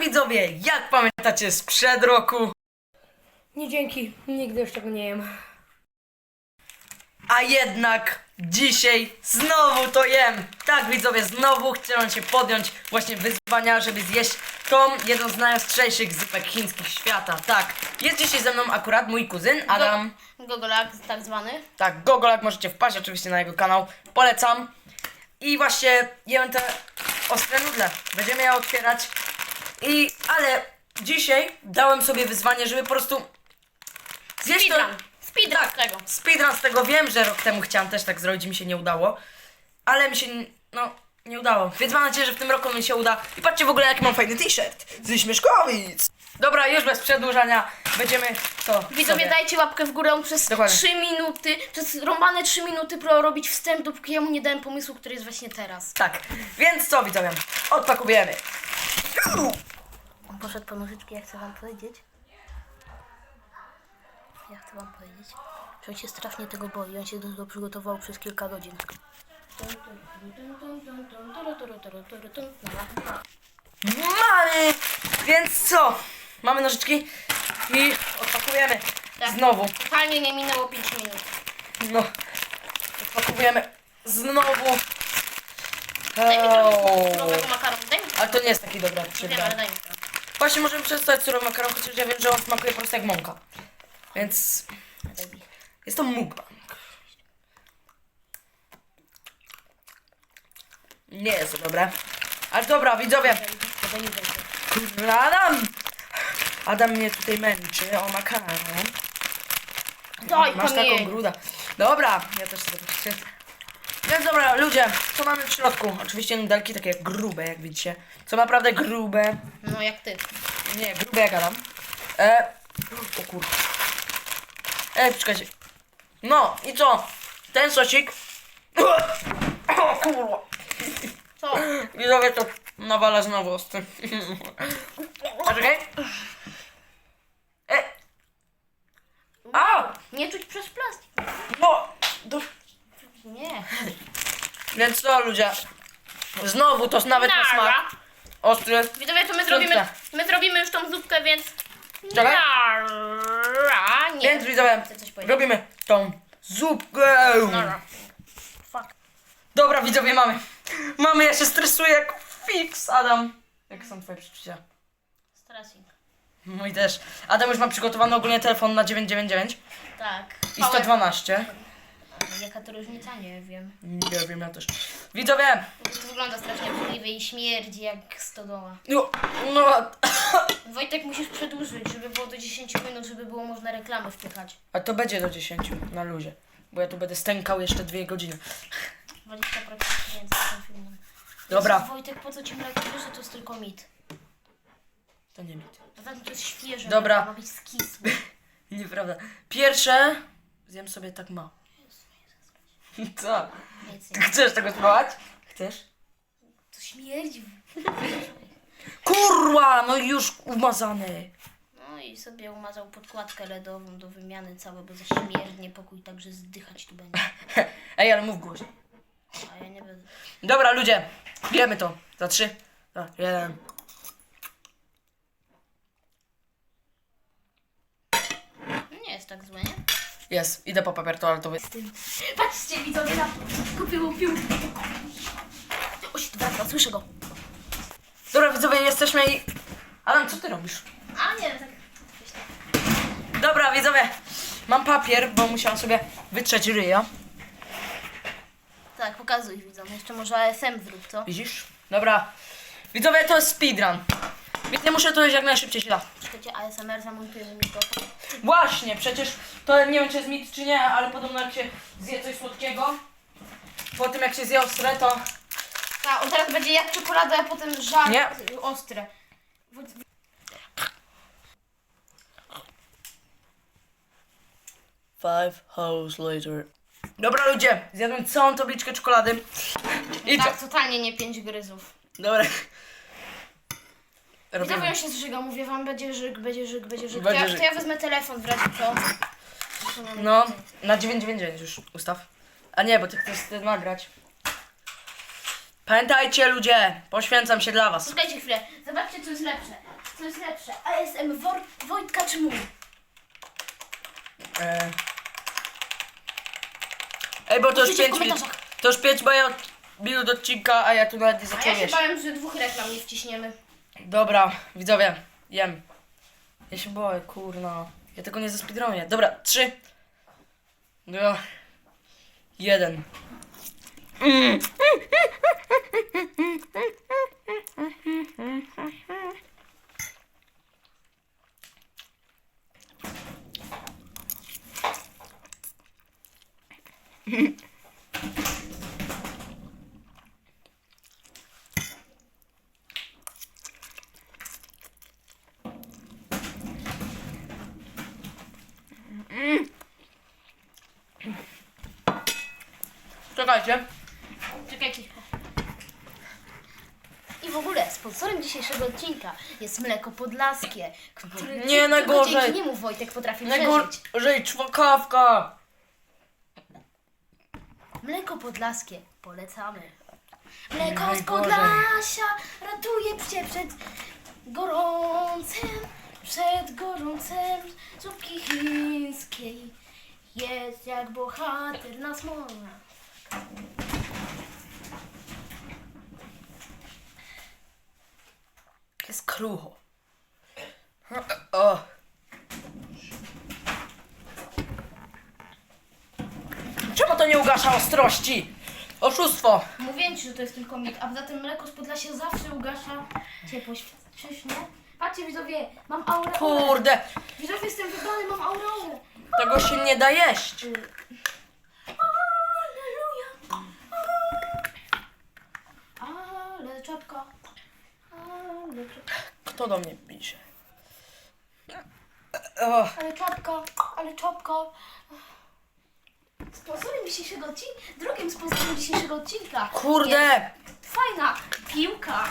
widzowie, jak pamiętacie sprzed roku, Nie dzięki, nigdy już tego nie jem. a jednak dzisiaj znowu to jem. Tak widzowie, znowu chciałem się podjąć właśnie wyzwania, żeby zjeść tą jedną z najostrzejszych zupek chińskich świata. Tak, jest dzisiaj ze mną akurat mój kuzyn Adam. Gogolak tak zwany. Tak, Gogolak możecie wpaść oczywiście na jego kanał. Polecam. I właśnie jem te ostre nudle. Będziemy je otwierać. I, ale dzisiaj dałem sobie wyzwanie, żeby po prostu zjeść to... Speedrun. Speedrun Tak, tego. speedrun z tego wiem, że rok temu chciałam też tak zrobić, mi się nie udało. Ale mi się, no, nie udało. Więc mam nadzieję, że w tym roku mi się uda. I patrzcie w ogóle, jaki mam fajny t-shirt ze Śmieszkowic. Dobra, już bez przedłużania. Będziemy co? Widzowie, sobie- dajcie łapkę w górę przez Dokładnie. 3 minuty, przez rąbane 3 minuty pro robić wstęp, dopóki ja mu nie dałem pomysłu, który jest właśnie teraz. Tak, więc co widzowie? Odpakujemy. On poszedł po nożyczki, ja chcę wam powiedzieć. Ja chcę wam powiedzieć, że on się strasznie tego boi. On się do tego przygotował przez kilka godzin. Mamy! Więc co? Mamy nożyczki i odpakujemy. Tak. Znowu. Totalnie nie minęło 5 minut. No. Odpakujemy. Znowu. Daj mi trochę surowego makaronu. Daj mi Ale to nie jest taki dobry wiem, ale wydaje. daj mi to. Właśnie możemy przestosować surowy makaron, chociaż ja wiem, że on smakuje po prostu jak mąka. Więc Daj mi. jest to mukbang. Nie jest to dobre. Ale dobra, widzowie. Kurwa, Adam! Adam mnie tutaj męczy o makaron. Daj Masz taką grudę. Dobra, ja też sobie tak chcę. Więc dobra, ludzie, co mamy w środku? Oczywiście nudelki takie grube, jak widzicie. Co naprawdę grube. No jak ty. Nie, grube jak Adam. E, o kurwa. E, czekajcie. No, i co? Ten sosik. O kurwa. Widzowie to nawala znowu ostry. A czekaj. E. A! Nie czuć przez plastik. No! Do... Nie. Więc co ludzie? Znowu to nawet na smak. Nara. Ostry. Widzowie, to my zrobimy, my zrobimy już tą zupkę, więc... Czekaj. Nara. Nie. Więc widzowie, Chcę coś powiedzieć. robimy tą zupkę. Nara. Fuck. Dobra widzowie, mamy. Mamy, ja się stresuję jak fix, Adam. Jak są twoje przeczucia? Stressing. Mój też. Adam już ma przygotowany ogólnie telefon na 999 Tak. i 112. Jaka to różnica? Nie wiem. Nie wiem, ja też. Widzowie, To wygląda strasznie obrzydliwie i śmierdzi jak stodoła. no, no, Wojtek, musisz przedłużyć, żeby było do 10 minut, żeby było można reklamy wpychać. a to będzie do 10 na luzie. Bo ja tu będę stękał jeszcze dwie godziny. 20% więcej. Dobra. Wojtek, po co ci mleko? Wiesz, że to jest tylko mit. To nie mit. Poza tym to jest świeże. Dobra. mleko, Ma być skisłe. Nieprawda. Pierwsze zjem sobie tak mało. Co? Nic Ty nie. chcesz tego spróbować? Chcesz? To śmierdzi. Kurwa, no już umazany. No i sobie umazał podkładkę LEDową do wymiany całe, bo za śmierdnie pokój także zdychać tu będzie. Ej, ale mów głośno. A ja nie będę. Dobra, ludzie, wiemy to. Za trzy, za jeden. Nie jest tak złe, nie? Jest, idę po papier toaletowy. Patrzcie, widzowie na to. Kupił piłkę. Oś, wraca, słyszę go. Dobra, widzowie, jesteśmy i... Adam, co ty robisz? A nie, tak. Tam. Dobra, widzowie, mam papier, bo musiałam sobie wytrzeć ryja. Tak, pokazuj widzom. Jeszcze może ASM zrób, co? Widzisz? Dobra. Widzowie, to jest speedrun. Więc nie muszę to już jak najszybciej się da. Czekajcie, ASMR zamontujemy mikrofon. Właśnie, przecież to nie wiem czy jest mit czy nie, ale podobno jak się zje coś słodkiego, po tym jak się zje ostre, to Tak, on teraz będzie jak czekolada, a potem żar Nie. ostre. Five hours later. Dobra ludzie, zjadłem całą tabliczkę czekolady. I co? Tak, totalnie nie pięć gryzów. Dobra. Robimy. on się zżyga, mówię wam, będzie żyg, będzie żyg, będzie żyg. Będzie to, ja, żyg. to ja wezmę telefon w razie co. No, na 999 już ustaw. A nie, bo ty chcesz ty nagrać. Pamiętajcie ludzie, poświęcam się dla was. Słuchajcie chwilę, zobaczcie co jest lepsze. Co jest lepsze? ASM Wor Wojtka czy mój? E... Ej, bo to już Piszcie w 5 minut. komentarzach. To już 5 minut odcinka, a ja tu nawet nie A ja zacząłem się jeść. bałem, że dwóch reklam nie wciśniemy. Dobra, widzowie, jem. Ja się boję, kurna. Ja tego nie zespeedronię. Dobra, trzy. Dwa. Jeden. Czekajcie. Czekajcie. I w ogóle sponsorem dzisiejszego odcinka jest mleko podlaskie, które Nie, tylko najgorzej. dzięki niemu Wojtek potrafi przeżyć. Najgorzej czwokawka. Mleko podlaskie polecamy. Mleko z. Podlasia ratuje cię przed gorącem, przed gorącem zupki chińskiej. Jest jak bohater na smola. Jest krucho. O. Czemu to nie ugasza ostrości? Oszustwo. Mówiłem ci, że to jest tylko mit, a poza tym mleko z Podlasia zawsze ugasza ciepłość. Czyż nie? Patrzcie widzowie, mam aurę. Kurde, Widzowie, jestem wybrany, mam aurę. tego się nie da jeść. Aleluja. Ale czapka. Ale czapka. Kto do mnie pisze? O, Ale czapka. Ale czapka. Sponsorem dzisiejszego odcinka, drugim sponsorem dzisiejszego odcinka kurde. Fajna piłka.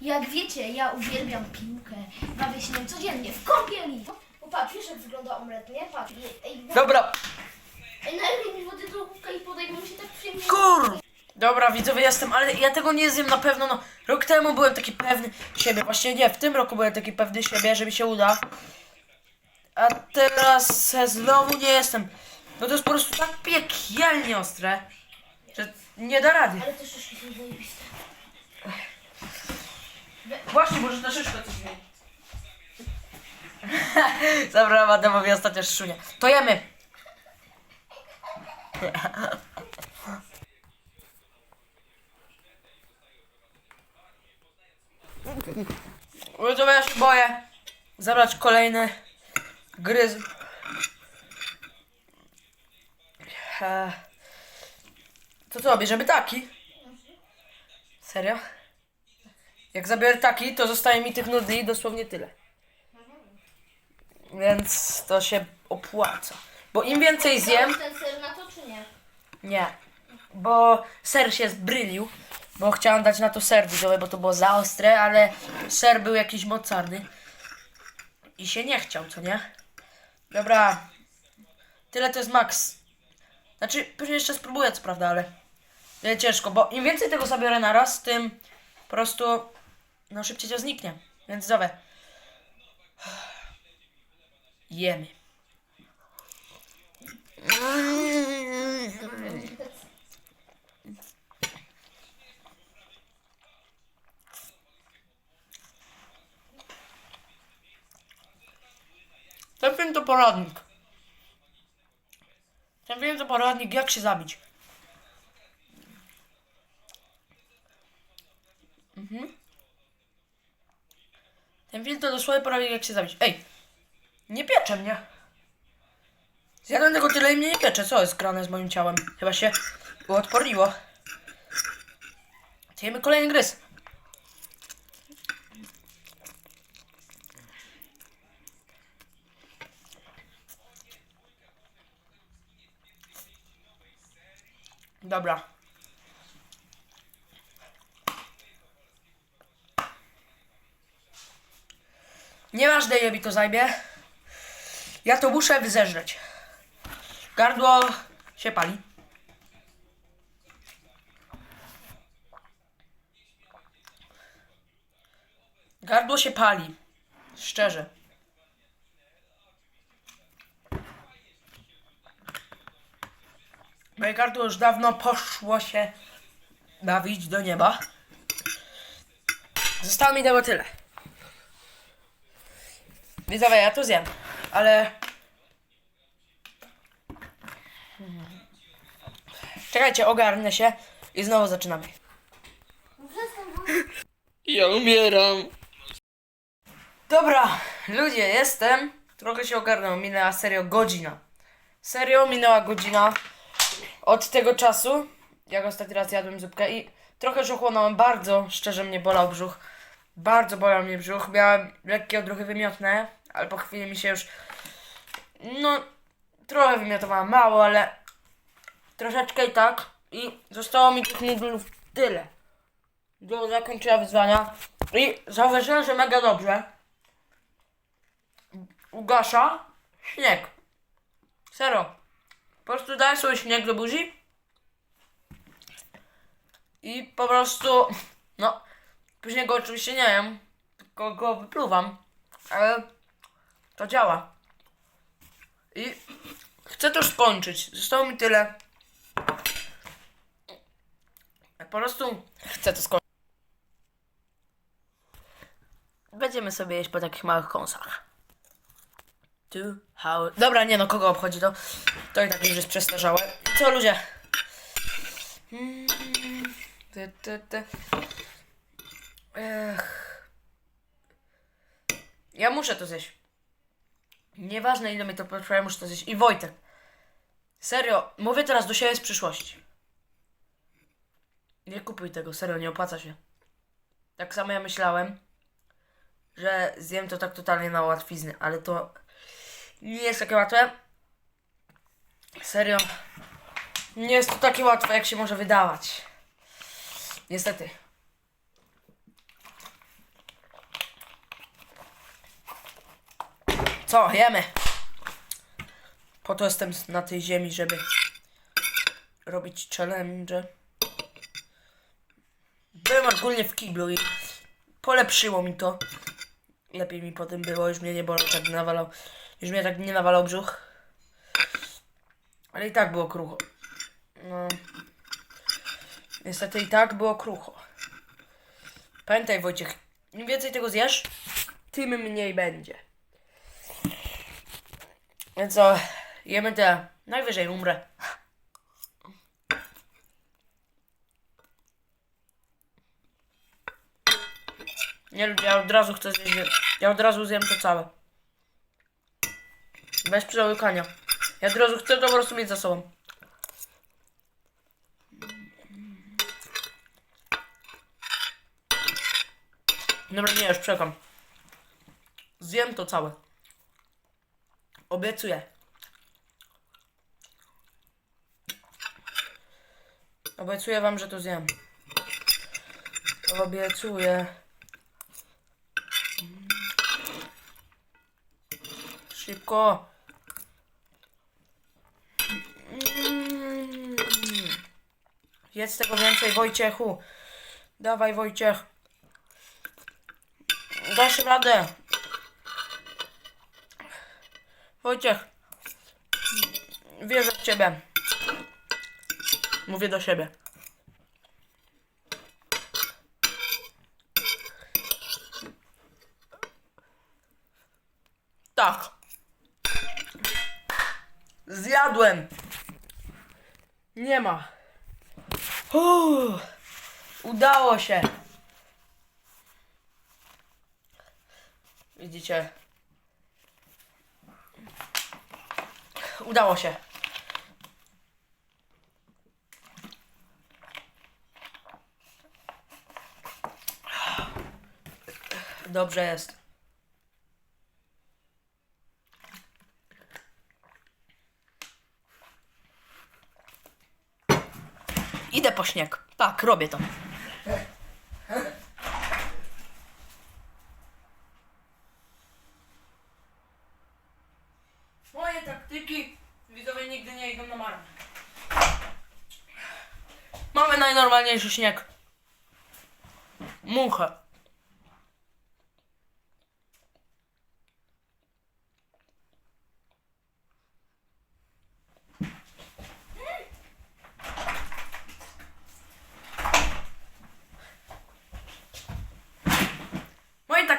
Jak wiecie, ja uwielbiam piłkę. Bawię się nią codziennie w kąpieli. O, patrz, wiesz jak wygląda omlet, nie? Patrz. Ej, ej, na- Dobra, ej nalej mi wody do kubka i podaj, bo mi się tak przyjemnie... kur. Dobra, widzowie, jestem, ale ja tego nie zjem na pewno. No, rok temu byłem taki pewny siebie. Właśnie nie, w tym roku byłem taki pewny siebie, że mi się uda. A teraz e, znowu nie jestem. No to jest po prostu tak piekielnie ostre, że nie da rady. Ale te szyszki są zajebiste. Właśnie, możesz na szyszkę coś zmienić. Zabrałam Adamowi ostatnio szyszunia. To jemy. Widzowie, ja się boję zabrać kolejny gryz. To co, bierzemy taki? Serio? Jak zabiorę taki, to zostaje mi tych nudli dosłownie tyle. Więc to się opłaca. Bo im więcej zjem, ten ser na to, czy nie? nie. Bo ser się zbrylił. Bo chciałam dać na to ser widzowie, bo to było za ostre, ale ser był jakiś mocarny. I się nie chciał, co nie? Dobra. Tyle to jest max. Znaczy, później jeszcze spróbuję, co prawda, ale... Nie, ciężko, bo im więcej tego zabiorę naraz, tym po prostu no szybciej to zniknie. Więc dobra. Jemy. Ten to poradnik. To poradnik, jak się zabić. Ten film to dosłownie poradnik, jak się zabić. Ej! Nie piecze mnie. Zjadłem tego tyle i mnie nie piecze. Co jest grane z moim ciałem? Chyba się uodporniło. Zjemy kolejny gryz. Dobra. Nieważne ile mi to zajmie. Ja to muszę wyzeżreć. Gardło się pali. Gardło się pali. Szczerze. Moje już dawno poszło się bawić do nieba. Zostało mi tego tyle. Widzowie, ja to zjem, ale... Czekajcie, ogarnę się i znowu zaczynamy. Ja umieram. Dobra, ludzie, jestem. Trochę się ogarnął, minęła serio godzina. Serio, minęła godzina od tego czasu, jak ostatni raz jadłem zupkę i trochę już ochłonąłem, bardzo szczerze mnie bolał brzuch. Bardzo bolał mnie brzuch, miałem lekkie odruchy wymiotne, ale po chwili mi się już, no, trochę wymiotowałem, mało, ale troszeczkę i tak. I zostało mi tych nudlów tyle do zakończenia wyzwania. I zauważyłem, że mega dobrze ugasza śnieg. Serio. Po prostu daję sobie śnieg do buzi i po prostu, no, później go oczywiście nie jem, tylko go wypluwam, ale to działa. I chcę to skończyć. Zostało mi tyle. Po prostu chcę to skończyć. Będziemy sobie jeść po takich małych kąsach. Tu, how... Dobra, nie no, kogo obchodzi to? To i tak już jest przestarzałe. Co ludzie? Ty, ty, ty. Ech. Ja muszę to zjeść. Nieważne ile mi to potrwa, ja muszę to zjeść. I Wojtek. Serio, mówię teraz do siebie z przyszłości. Nie kupuj tego, serio, nie opłaca się. Tak samo ja myślałem, że zjem to tak totalnie na łatwizny, ale to nie jest takie łatwe. Serio. Nie jest to takie łatwe, jak się może wydawać. Niestety. Co, jemy? Po to jestem na tej ziemi, żeby robić challenge. Byłem ogólnie w kiblu i polepszyło mi to. Lepiej mi potem było, już mnie nie bolał, tak nawalał. Już mnie tak nie nawalał brzuch. Ale i tak było krucho. No. Niestety i tak było krucho. Pamiętaj Wojciech, im więcej tego zjesz, tym mniej będzie. Więc co, jemy te, najwyżej umrę. Nie ludzie, ja od razu chcę zjeść, ja od razu zjem to całe. Bez przełykania. Ja od razu chcę to po prostu mieć za sobą. Dobra, nie, już czekam. Zjem to całe. Obiecuję. Obiecuję wam, że to zjem. Obiecuję. Szybko. Mm. Jedz tego więcej, Wojciechu. Dawaj, Wojciech. Dasz radę. Wojciech. Wierzę w ciebie. Mówię do siebie. Tak. Zjadłem. Nie ma. Uff, udało się. Widzicie? Udało się. Dobrze jest. Idę po śnieg. Tak, robię to. Moje taktyki widzowie nigdy nie idą na marne. Mamy najnormalniejszy śnieg. Muchę.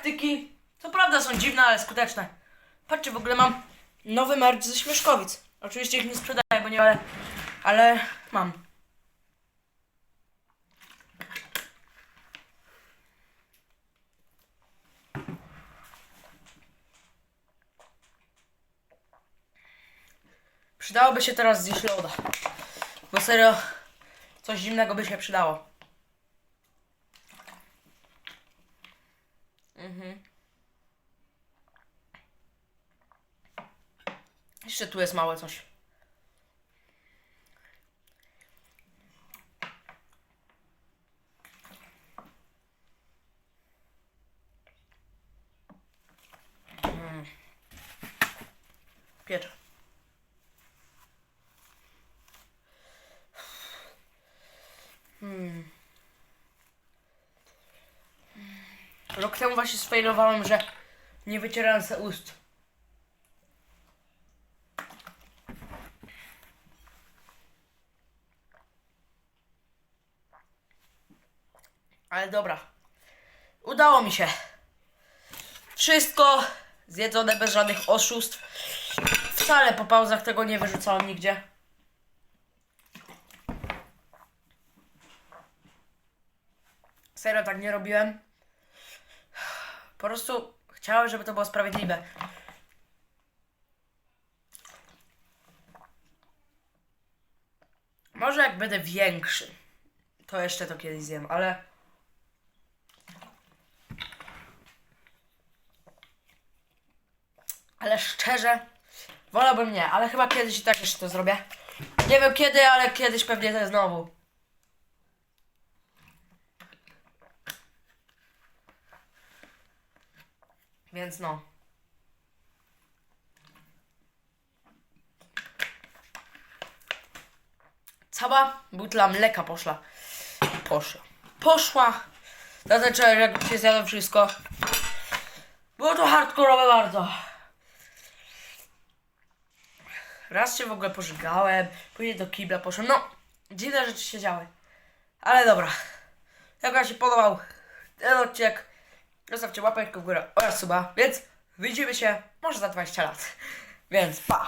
taktyki, co prawda są dziwne, ale skuteczne. Patrzcie, w ogóle mam nowy merch ze Śmieszkowic. Oczywiście ich nie sprzedaję, bo nie, ale, ale mam. Przydałoby się teraz zjeść loda. Bo serio, coś zimnego by się przydało. Mhm. Jeszcze tu jest małe coś. Mm. Piecze. Hmm. Rok temu właśnie sfailowałem, że nie wycierałem se ust. Dobra. Udało mi się. Wszystko zjedzone bez żadnych oszustw. Wcale po pauzach tego nie wyrzucałem nigdzie. Serio tak nie robiłem. Po prostu chciałem, żeby to było sprawiedliwe. Może jak będę większy, to jeszcze to kiedyś zjem, ale. Ale szczerze, wolałbym nie, ale chyba kiedyś i tak jeszcze to zrobię. Nie wiem kiedy, ale kiedyś pewnie to znowu. Więc no. Cała butla mleka poszła. Poszła. Poszła. Dlatego jak się zjadło wszystko. Było to hardkorowe bardzo. Raz się w ogóle pożygałem, później do kibla poszłem. No, dziwne rzeczy się działy. Ale dobra. Jak wam się podobał ten odcinek, zostawcie łapeczkę w górę oraz suba, więc widzimy się może za 20 lat. Więc pa!